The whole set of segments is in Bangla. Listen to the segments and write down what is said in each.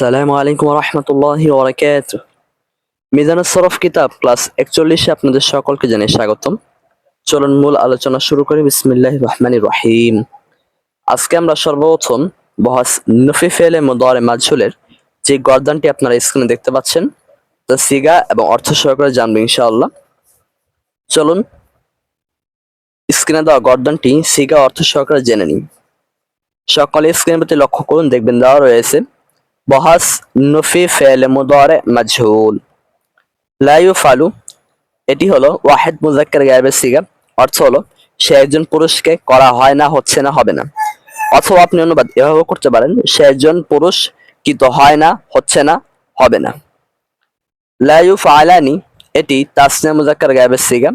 আসসালামু আলাইকুম রহমতুল্লাহি ওবরাকাত মিজানুস সরফ কিতাব, ক্লাস একচল্লিশে আপনাদের সকলকে জানিয়ে স্বাগতম। চলুন মূল আলোচনা শুরু করি। বিসমিল্লাহ রহমান রহিম। আজকে আমরা সর্বপ্রথম বহাস নফি ফেলে মুদারে মাজহুলের যে গর্দানটি আপনারা স্ক্রিনে দেখতে পাচ্ছেন, তা সিগা এবং অর্থ সহকারে জানব ইনশাআল্লাহ। চলুন স্ক্রিনে দেওয়া গর্দানটি সিগা অর্থ সহকারে জেনে নিন সকলে স্ক্রিনের প্রতি লক্ষ্য করুন, দেখবেন দেওয়া রয়েছে বহাস নফি ফেলে মুদারে মাজহুল। লা ইউফালু, এটি হলো ওয়াহেদ মুজাক্কার গায়েবের সিগা। অর্থ হলো, সে একজন পুরুষকে করা হয় না, হচ্ছে না, হবে না। অথবা আপনি অনুবাদ এভাবে করতে পারেন, সে একজন পুরুষ কিন্তু হয় না, হচ্ছে না, হবে না। লা ইউফালানি, এটি তাসনিয়া মুজাক্কার গায়েবের সিগা।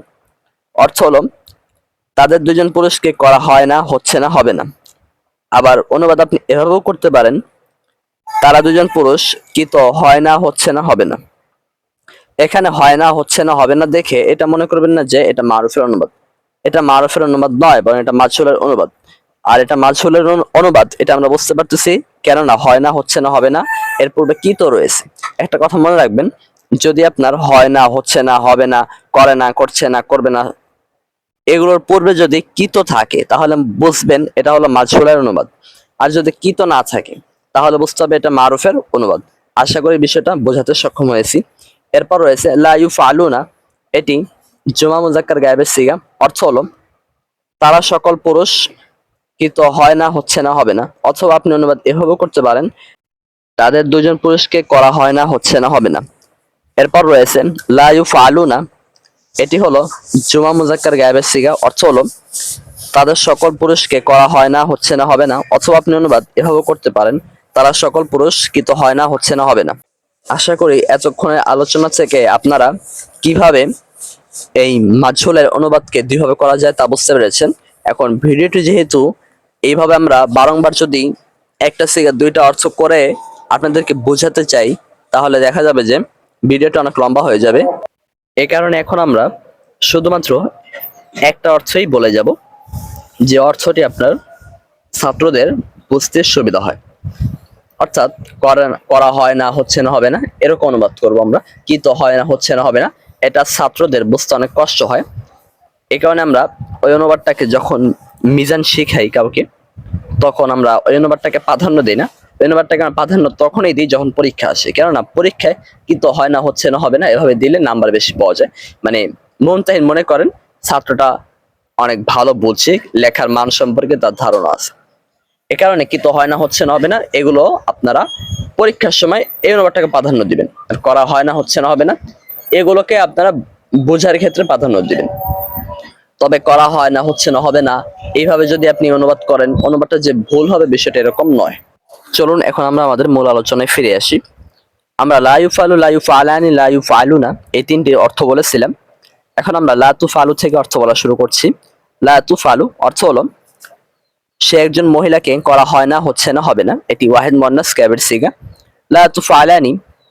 অর্থ হলো, তাদের দুজন পুরুষকে করা হয় না, হচ্ছে না, হবে না। আবার অনুবাদ আপনি এভাবেও করতে পারেন তারা দুজন পুরুষ কিন্তু হয় না, হচ্ছে না, হবে না। এখানে হয় না, হচ্ছে না, হবে না দেখে এটা মনে করবেন না যে এটা মারুফের অনুবাদ। এটা মারুফের অনুবাদ নয়, বরং এটা মাছুলের অনুবাদ। আর এটা মাছুলের অনুবাদ, এটা আমরা বুঝতে পারতেছি, কেননা হয় না, হচ্ছে না, হবে না, এর পূর্বে কি তো রয়েছে? একটা কথা মনে রাখবেন, যদি আপনার হয় না, হচ্ছে না, হবে না, করে না, করছে না, করবে না, এগুলোর পূর্বে যদি কিতো থাকে, তাহলে বুঝবেন এটা হলো মাঝহুলের অনুবাদ। আর যদি কিতো না থাকে তাহলে বুঝতে হবে এটা মারুফের অনুবাদ। আশা করি বিষয়টা বোঝাতে সক্ষম হয়েছি। এরপর রয়েছে, লা ইউফালুনা। এটি জুমা মুজাক্কার গায়েবের সিগা। অর্থ হলো, তারা সকল পুরুষ কিন্তু হয় না, হচ্ছে না, হবে না। অথবা আপনি অনুবাদ এভাবেও করতে পারেন, তাদের দুজন পুরুষকে করা হয় না, হচ্ছে না, হবে না। এরপর রয়েছে, লা ইউফালুনা। এটি হলো জুমা মুজাক্কার গায়েবের সিগা। অর্থ হলো, তাদের সকল পুরুষকে করা হয় না, হচ্ছে না, হবে না। অথবা আপনি অনুবাদ এভাবে করতে পারেন তারা সকল পুরুষ কিন্তু হয় না, হচ্ছে না, হবে না। আশা করি এতক্ষণের আলোচনা থেকে আপনারা কীভাবে এই মাঝুলের অনুবাদকে দুইভাবে করা যায় তা বুঝতে পেরেছেন। এখন ভিডিওটি যেহেতু এইভাবে আমরা বারংবার যদি একটা সিগা দুইটা অর্থ করে আপনাদেরকে বোঝাতে চাই, তাহলে দেখা যাবে যে ভিডিওটা অনেক লম্বা হয়ে যাবে। এ কারণে এখন আমরা শুধুমাত্র একটা অর্থই বলে যাব, যে অর্থটি আপনার ছাত্রদের বুঝতে সুবিধা হয়। অর্থাৎ করা হয় না, হচ্ছে না, হবে না, এরকম অনুবাদ করব আমরা। কি তো হয় না, হচ্ছে না, হবে না, এটা ছাত্রদের বুঝতে অনেক কষ্ট হয়। এই কারণে আমরা ওই অনুবাদটাকে যখন মিজান শিখাই কাউকে, তখন আমরা ওই অনুবাদটাকে প্রাধান্য দিই না। ওই অনুবাদটাকে আমরা প্রাধান্য তখনই দিই যখন পরীক্ষা আসে। কেননা পরীক্ষায় কিন্তু হয় না, হচ্ছে না, হবে না, এভাবে দিলে নাম্বার বেশি পাওয়া যায়। মানে মমতাহীন মনে করেন, ছাত্রটা অনেক ভালো বুঝছে লেখার মান সম্পর্কে তার ধারণা আছে। এ কারণে তো হয় না, হচ্ছে না, হবে না। এগুলো আপনারা পরীক্ষার সময় এই অনুবাদটাকে প্রাধান্য দিবেন। আর করা হয় না, হচ্ছে না, হবে না। এগুলোকে আপনারা বোঝার ক্ষেত্রে প্রাধান্য দিবেন। তবে করা হয় না, হচ্ছে না, হবে না। এইভাবে যদি আপনি অনুবাদ করেন, অনুবাদটা যে ভুল হবে, বিষয়টা এরকম নয়। চলুন, এখন আমরা আমাদের মূল আলোচনায় ফিরে আসি। আমরা লাইউ ফালু লাইউ ফালানি লাইউ ফালু না এই তিনটির অর্থ বলেছিলাম। এখন আমরা লা তু ফালু থেকে অর্থ বলা শুরু করছি। লা তু ফালু অর্থ হলো সে একজন মহিলাকে করা হয় না, হচ্ছে না, হবে না। এটি ওয়াহেদ মন্নাস ক্যাবের সিগা। লা তু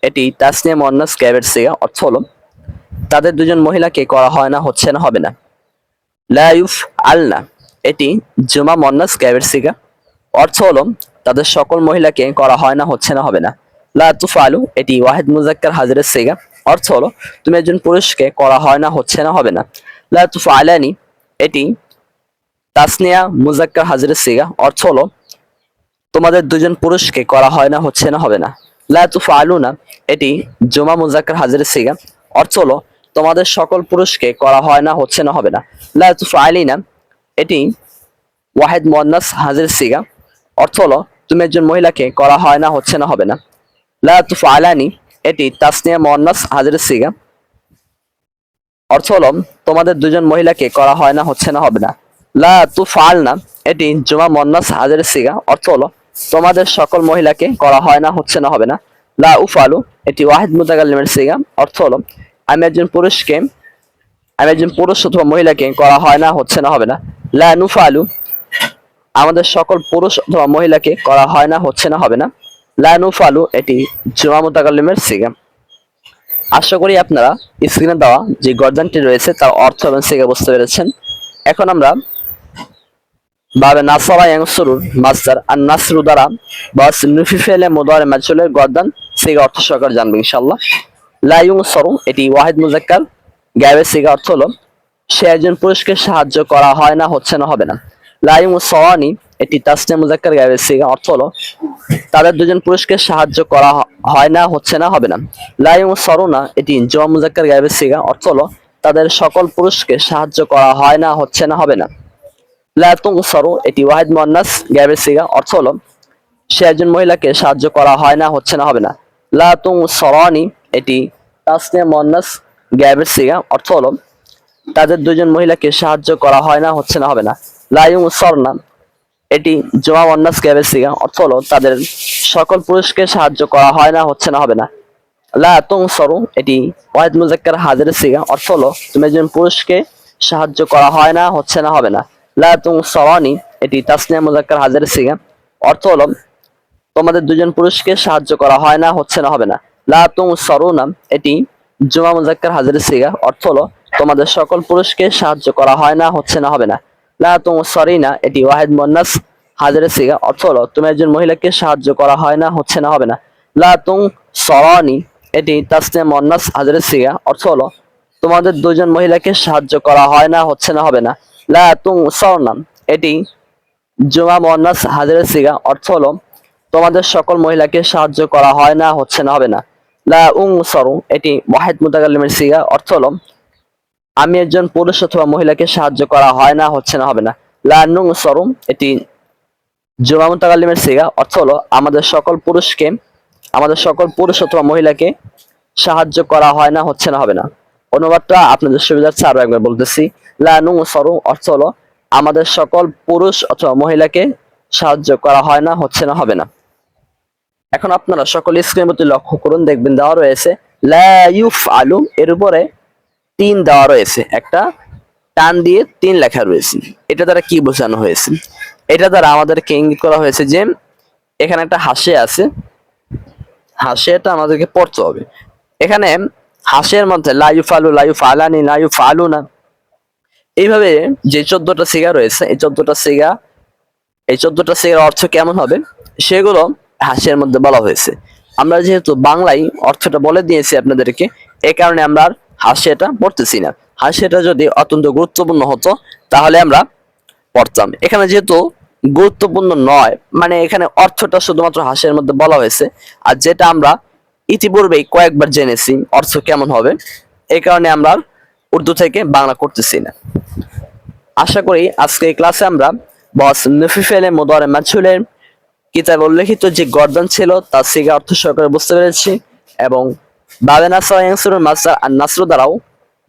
এটি তাসনিয়া মন্নাস ক্যাবের সিগা, অর্থ হলো, তাদের দুজন মহিলাকে করা হয় না, হচ্ছে না, হবে না। লা ইউফ আলনা এটি জুমা মন্নাস ক্যাবের সিগা। অর্থ হলো, তাদের সকল মহিলাকে করা হয় না, হচ্ছে না, হবে না। লা তুফালু এটি ওয়াহেদ মুজাক্কার হাজিরের সিগা। অর্থ হলো, তুমি একজন পুরুষকে করা হয় না, হচ্ছে না, হবে না। লা তুফালানি এটি তাসনিয়া, মুজাক্কার, হাজিরের সিগা, অর্থ হলো, তোমাদের দুজন পুরুষকে করা হয় না, হচ্ছে না, হবে না। লা তুফালুনা, এটি জুমা, মুজাক্কার, হাজিরের সিগা। অর্থ হলো, তোমাদের সকল পুরুষকে করা হয় না, হচ্ছে না, হবে না। লা তুফালিনা, এটি ওয়াহেদ মোয়ান্নাস হাজির সিগা। অর্থ হলো, তুমি একজন মহিলাকে করা হয় না, হচ্ছে না, হবে না। লা তুফালানি, এটি তাসনিয়া, মোয়ান্নাস হাজির সিগা। অর্থ হলো, তোমাদের দুজন মহিলাকে করা হয় না, হচ্ছে না, হবে না। লা তুফাল না, এটি জুমা মোয়ান্নাস হাজির সিগা, অর্থ হলো, তোমাদের সকল মহিলাকে করা হয় না, হচ্ছে না, হবে না। লা উফালু এটি ওয়াহিদ মুতাকাল্লিমের সিগা, অর্থ হলো, আমি একজন পুরুষকে, আমি একজন পুরুষ অথবা মহিলাকে করা হয় না, হচ্ছে না, হবে না। লা নুফালু আমাদের সকল পুরুষ অথবা মহিলাকে করা হয় না, হচ্ছে না, হবে না। লা নুফালু এটি জুমা মুতাকাল্লিমের সিগা। আশা করি আপনারা স্ক্রিনে দেওয়া যে গর্দানটি রয়েছে, তার অর্থ এবং সিগা বুঝতে পেরেছেন। এখন আমরা বাবে নাসারা ইয়াংসুরুর মাস্টার আর নাসরু দ্বারা বাস নুফি ফেলে মোদারে মাজহুলের গর্দান, সিগা অর্থ সহকার জানবে ইনশাআল্লাহ। লা ইউনসারু, এটি ওয়াহিদ মুজাক্কার গায়েবের সিগা অর্থ হলো, সে একজন পুরুষকে সাহায্য করা হয় না, হচ্ছে না, হবে না। লা ইউনসারানি, এটি তাসনিয়া মুজাক্কার গায়েবের সিগা অর্থ হলো, তাদের দুজন পুরুষকে সাহায্য করা হয় না, হচ্ছে না, হবে না। লাইম সরুনা এটি জমা মুজাক্কার গায়েবের সিগা অর্থ হলো, তাদের সকল পুরুষকে সাহায্য করা হয় না, হচ্ছে না, হবে না। লাতুং সরু এটি ওয়াহিদ মোহান্নাস গায়েবের সিগা, অর্থ হলো, সে একজন মহিলাকে সাহায্য করা হয় না, হচ্ছে না, হবে না। লাতুং সরানি এটি তাসনিয়া মোহান্নাস গায়েবের সিগা, অর্থ হলো, তাদের দুজন মহিলাকে সাহায্য করা হয় না, হচ্ছে না, হবে না। লাইম সরনা এটি জমা ওয়ান্নাস গ্যাবের সিগা, অর্থ হলো, তাদের সকল পুরুষকে সাহায্য করা হয় না, হচ্ছে না, হবে না। লা তুং এটি ওয়াহিদ মুজাক্কার হাজার সিগা, অর্থ হলো, তুমি একজন পুরুষকে সাহায্য করা হয় না, হচ্ছে না, হবে না। লা তুং সরানি এটি তাসনিয়া মুজাক্কার হাজার সিগা। অর্থ হলো, তোমাদের দুজন পুরুষকে সাহায্য করা হয় না, হচ্ছে না, হবে না। লা তুং সরুনা এটি জুমা মুজাক্কার হাজার সিগা। অর্থ হলো, তোমাদের সকল পুরুষকে সাহায্য করা হয় না, হচ্ছে না, হবে না। লা তুং সরিনা এটি ওয়াহিদ মোন্নাস হাজারের সিগা। অর্থ হলো, তুমি একজন মহিলাকে সাহায্য করা হয় না, হচ্ছে না, হবে না। লা তুং সরানি এটি তাসনিয়া মোন্নাস হাজারের সিগা। অর্থ হলো, তোমাদের দুজন মহিলাকে সাহায্য করা হয় না, হচ্ছে না, হবে না। লা সরনাম এটি জুমা মোহান্নাস হাজারের সিগা অর্থ হলো, তোমাদের সকল মহিলাকে সাহায্য করা হয় না, হচ্ছে না, হবে না। লা উং এটি ওয়াহিদ মুতাকাল্লিমের সিগা অর্থ হলো, আমি একজন পুরুষ অথবা মহিলাকে সাহায্য করা হয় না, হচ্ছে না, হবে না। লা নুং সরু এটি জুমা মুতাকাল্লিমের সিগা অর্থ হলো, আমাদের সকল পুরুষকে, আমাদের সকল পুরুষ অথবা মহিলাকে সাহায্য করা হয় না, হচ্ছে না, হবে না। অনুবাদটা আপনাদের সুবিধার্থে আরও একবার বলতেছি। অর্থ আমাদের সকল পুরুষ অথবা মহিলাকে সাহায্য করা হয় না, হচ্ছে না, হবে না। এখন আপনারা সকল স্ক্রিনের প্রতি লক্ষ্য করুন, দেখবেন দেওয়া রয়েছে, লা ইউফ আলু এর উপরে তিন দেওয়া রয়েছে। একটা টান দিয়ে তিন লেখা রয়েছে। এটা দ্বারা কি বোঝানো হয়েছে? এটা দ্বারা আমাদেরকে ইঙ্গিত করা হয়েছে যে এখানে একটা হাসে আছে। হাসিয়াটা আমাদেরকে পড়তে হবে। এখানে হাসের মধ্যে লাইফ আলু লাইফ আলানি লাইফ আলু না এইভাবে যে চোদ্দটা সিগা রয়েছে, এই চোদ্দটা সিগা, এই চোদ্দটা সিগার অর্থ কেমন হবে? সেগুলো হাসিয়ার মধ্যে বলা হয়েছে। আমরা যেহেতু বাংলায় অর্থটা বলে দিয়েছি আপনাদেরকে এই কারণে আমরা আর হাসিয়াটা পড়তেছি না। হাসিয়াটা যদি অত্যন্ত গুরুত্বপূর্ণ হতো, তাহলে আমরা পড়তাম। এখানে যেহেতু গুরুত্বপূর্ণ নয় মানে এখানে অর্থটা শুধুমাত্র হাসির মধ্যে বলা হয়েছে, আর যেটা আমরা ইতিপূর্বেই কয়েকবার জেনেছি অর্থ কেমন হবে এই কারণে আমরা উর্দু থেকে বাংলা করতেছি না। আশা করি আজকে এই ক্লাসে আমরা বস নফিফেলে মোদরে মাছুলের কিতাব উল্লেখিত যে গর্দন ছিল, তার সিগা অর্থ সহকারে বুঝতে পেরেছি এবং বাবে নাসা ইয়াংসুরুল আর নাসরু দ্বারাও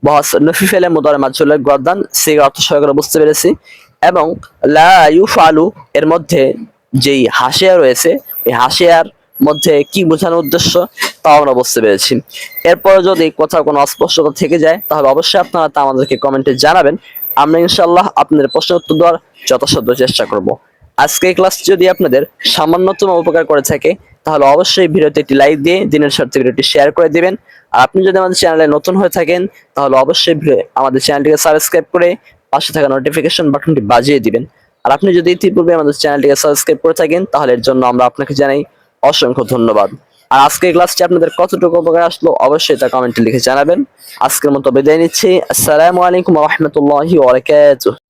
বস নফিফেলে মোদরে মাছুলের গর্দান সিগা অর্থ সহকারে বুঝতে পেরেছি এবং লা ইউফালু এর মধ্যে যেই হাসিয়া রয়েছে এই হাসিয়ার মধ্যে কি বোঝানোর উদ্দেশ্য তাও আমরা বুঝতে পেরেছি। এরপরে যদি কোথাও কোনো অস্পষ্টতা থেকে যায়, তাহলে অবশ্যই আপনারা তা আমাদেরকে কমেন্টে জানাবেন। আমরা ইনশাল্লাহ আপনাদের প্রশ্ন উত্তর দেওয়ার যথাসাধ্য চেষ্টা করব। আজকে ক্লাস যদি আপনাদের সামান্যতম উপকার করে থাকে, তাহলে অবশ্যই ভিডিওতে একটি লাইক দিয়ে দিনের স্বার্থে ভিডিওটি শেয়ার করে দিবেন। আর আপনি যদি আমাদের চ্যানেলে নতুন হয়ে থাকেন, তাহলে অবশ্যই আমাদের চ্যানেলটিকে সাবস্ক্রাইব করে পাশে থাকা নোটিফিকেশন বাটনটি বাজিয়ে দিবেন। আর আপনি যদি ইতিপূর্বে আমাদের চ্যানেলটিকে সাবস্ক্রাইব করে থাকেন, তাহলে এর জন্য আমরা আপনাকে জানাই অসংখ্য ধন্যবাদ। আর আজকের ক্লাসটি আপনাদের কতটুকু উপকার আসলো অবশ্যই তা কমেন্টে লিখে জানাবেন। আজকের মতো বিদায় নিচ্ছি। আসসালামু আলাইকুম রহমতুল্লাহি